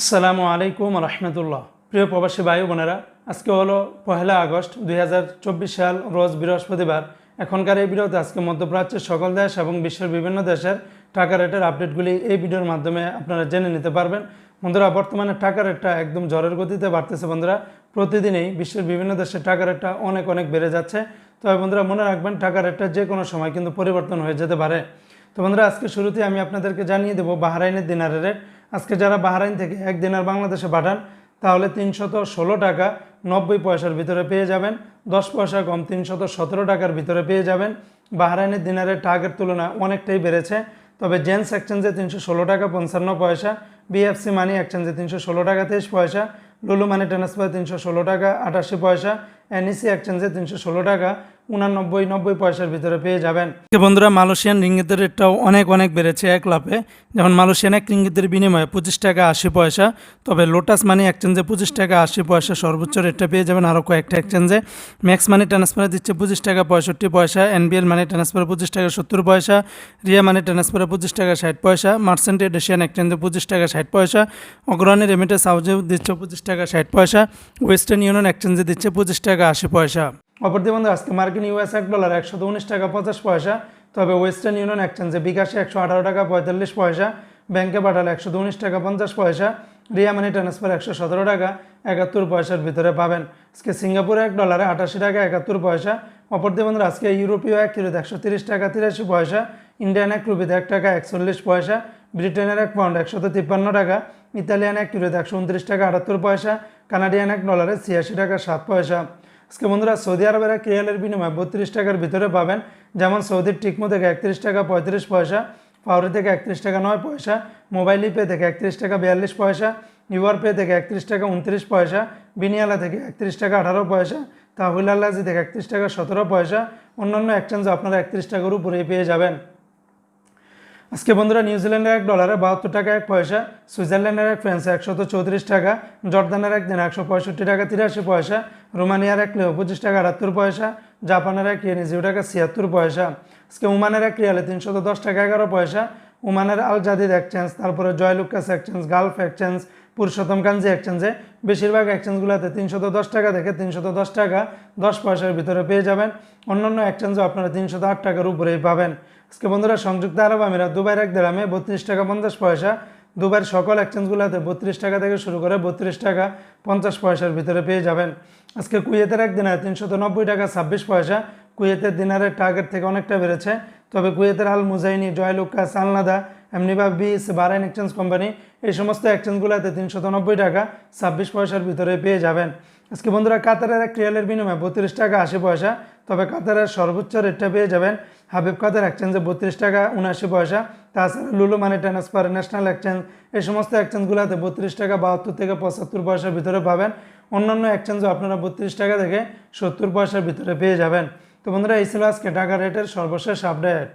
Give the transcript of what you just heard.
আসসালামু আলাইকুম রহমতুল্লাহ। প্রিয় প্রবাসী ভাই বোনেরা, আজকে হলো পহেলা আগস্ট দুই হাজার চব্বিশ সাল, রোজ বৃহস্পতিবার। এখনকার এই ভিডিওতে আজকে মধ্যপ্রাচ্যের সকল দেশ এবং বিশ্বের বিভিন্ন দেশের টাকা রেটের আপডেটগুলি এই ভিডিওর মাধ্যমে আপনারা জেনে নিতে পারবেন। বন্ধুরা, বর্তমানে টাকা রেটটা একদম ঝড়ের গতিতে বাড়তেছে বন্ধুরা। প্রতিদিনই বিশ্বের বিভিন্ন দেশের টাকা রেটটা অনেক অনেক বেড়ে যাচ্ছে। তবে বন্ধুরা, মনে রাখবেন, টাকা রেটটা যে কোনো সময় কিন্তু পরিবর্তন হয়ে যেতে পারে। তো বন্ধুরা, আজকে শুরুতে আমি আপনাদেরকে জানিয়ে দেবো বাহরাইনের দিনারের রেট। আজকে যারা বাহরাইন থেকে এক দিনার বাংলাদেশে পাঠান, তাহলে তিনশত ষোলো টাকা নব্বই পয়সার ভিতরে পেয়ে যাবেন। দশ পয়সা কম, তিনশত সতেরো টাকার ভিতরে পেয়ে যাবেন। বাহরাইনের দিনারের টাকার তুলনা অনেকটাই বেড়েছে। তবে জেন্স এক্সচেঞ্জে তিনশো ষোলো টাকা পঞ্চান্ন পয়সা বিএফসি মানি এক্সচেঞ্জে তিনশো ষোলো টাকা তেইশ পয়সা, লুলু মানি ট্রান্সফার তিনশো ষোলো টাকা আটাশি পয়সা এনইসি এক্সচেঞ্জে তিনশো ষোলো টাকা উনানব্বই, নব্বই পয়সার ভিতরে পেয়ে যাবেন। বন্ধুরা, মালয়েশিয়ান রিঙ্গিতের রেটটাও অনেক অনেক বেড়েছে এক লাভে যেমন মালয়েশিয়ান এক রিঙ্গিতের বিনিময়ে পঁচিশ টাকা আশি পয়সা, তবে লোটাস মানি এক্সচেঞ্জে পঁচিশ টাকা আশি পয়সা সর্বোচ্চ রেটটা পেয়ে যাবেন আরও কয়েকটা এক্সচেঞ্জে ম্যাক্স মানি ট্রান্সফারে দিচ্ছে পঁচিশ টাকা পঁয়ষট্টি পয়সা এনবিএল মানি ট্রান্সফারে পঁচিশ টাকা সত্তর পয়সা রিয়া মানি ট্রান্সফারে পঁচিশ টাকা ষাট পয়সা মার্সেন্ট এশিয়ান এক্সচেঞ্জে পঁচিশ টাকা ষাট পয়সা, অগ্রণী রেমিটেন্স হাউসেও দিচ্ছে পঁচিশ টাকা ষাট পয়সা ওয়েস্টার্ন ইউনিয়ন এক্সচেঞ্জে দিচ্ছে পঁচিশ টাকা আশি পয়সা। অপরদি বন্ধু, আজকে মার্কিন ইউএস এক ডলার একশো উনিশ টাকা, পঞ্চাশ পয়সা। তবে ওয়েস্টার্ন ইউনিয়ন এক্সচেঞ্জে বিকাশে একশো আঠারো টাকা, পঁয়তাল্লিশ পয়সা। ব্যাংকে পাঠালে একশো উনিশ টাকা, পঞ্চাশ পয়সা। রিয়া মানি ট্রান্সফার একশো সতেরো টাকা, একাত্তর পয়সার ভিতরে পাবেন। আজকে সিঙ্গাপুরে এক ডলারে আটাশি টাকা, একাত্তর পয়সা। অপরদি বন্ধুরা আজকে ইউরোপীয় এক কিলোতে একশো তিরিশ টাকা, তিরাশি পয়সা। ইন্ডিয়ান এক রুপিতে এক টাকা, একচল্লিশ পয়সা। ব্রিটেনের এক পাউন্ড একশত তিপ্পান্ন টাকা। ইতালিয়ান এক কিলোতে একশো উনত্রিশ টাকা, আটাত্তর পয়সা। কানাডিয়ান এক ডলারে ছিয়াশি টাকা, সাত পয়সা। আজকে বন্ধুরা সৌদি আরবের এক রিয়ালের বিনিময়ে বত্রিশ টাকার ভিতরে পাবেন। যেমন সৌদির টিকমো থেকে একত্রিশ টাকা পঁয়ত্রিশ পয়সা পাউরি থেকে একত্রিশ টাকা নয় পয়সা, মোবাইল পে থেকে একত্রিশ টাকা বিয়াল্লিশ পয়সা ইউআর পে থেকে একত্রিশ টাকা উনত্রিশ পয়সা, বিনিয়ালা থেকে একত্রিশ টাকা আঠারো পয়সা, তাহুল আল্লাজি থেকে একত্রিশ টাকা সতেরো পয়সা, অন্যান্য এক্সচেঞ্জে আপনারা একত্রিশ টাকার উপরেই পেয়ে যাবেন। আজকে বন্ধুরা নিউজিল্যান্ডের এক ডলারে বাহাত্তর টাকা, এক পয়সা, সুইজারল্যান্ডের এক ফ্রান্সে একশত চৌত্রিশ টাকা, জর্দানের এক দিন একশো পঁয়ষট্টি টাকা, তিরাশি পয়সা, রোমানিয়ার এক লিও পঁচিশ টাকা, আটাত্তর পয়সা, জাপানের এক ইয়েন জিরো টাকা, ছিয়াত্তর পয়সা। আজকে উমানের এক রিয়ালে তিনশত দশ টাকা, এগারো পয়সা। উমানের আল জাদিদ এক্সচেঞ্জ তারপরে Joyalukkas exchange Gulf exchange Purushottam Kanji এক্সচেঞ্জে বেশিরভাগ এক্সচেঞ্জগুলোতে তিনশত দশ টাকা থেকে তিনশত দশ টাকা দশ পয়সার ভিতরে পেয়ে যাবেন। অন্যান্য এক্সচেঞ্জও আপনারা তিনশত আট টাকার উপরেই পাবেন। আজকে বন্ধুরা, সংযুক্ত আরব আমিরাত দুবাইয়ের এক দেড়ামে বত্রিশ টাকা পঞ্চাশ পয়সা, দুবাইয়ের সকল এক্সচেঞ্জগুলোতে বত্রিশ টাকা থেকে শুরু করে বত্রিশ টাকা পঞ্চাশ পয়সার ভিতরে পেয়ে যাবেন। আজকে কুয়েতের এক দিনারে তিনশত নব্বই টাকা ছাব্বিশ পয়সা, কুয়েতের দিনারের টার্গেট থেকে অনেকটা বেড়েছে। তবে কুয়েতের আল মুজাইনি জয়লুকাস আলনাদা এমনি বা বিস বারাইন এক্সচেঞ্জ কোম্পানি, এই সমস্ত এক্সচেঞ্জগুলোতে তিনশো নব্বই টাকা ছাব্বিশ পয়সার ভিতরে পেয়ে যাবেন। আজকে বন্ধুরা, কাতারের এক রিয়ালের বিনিময়ে বত্রিশ টাকা আশি পয়সা, তবে কাতারের সর্বোচ্চ রেটটা পেয়ে যাবেন হাবিব কাতার এক্সচেঞ্জে বত্রিশ টাকা উনআশি পয়সা, তাছাড়া লুলু মানি ট্রান্সফার ন্যাশনাল এক্সচেঞ্জ, এই সমস্ত এক্সচেঞ্জগুলোতে বত্রিশ টাকা বাহাত্তর থেকে পঁচাত্তর পয়সার ভিতরে পাবেন। অন্যান্য এক্সচেঞ্জও আপনারা বত্রিশ টাকা থেকে সত্তর পয়সার ভিতরে পেয়ে যাবেন। তো বন্ধুরা, এই ছিল আজকে টাকা রেটের সর্বশেষ আপডেট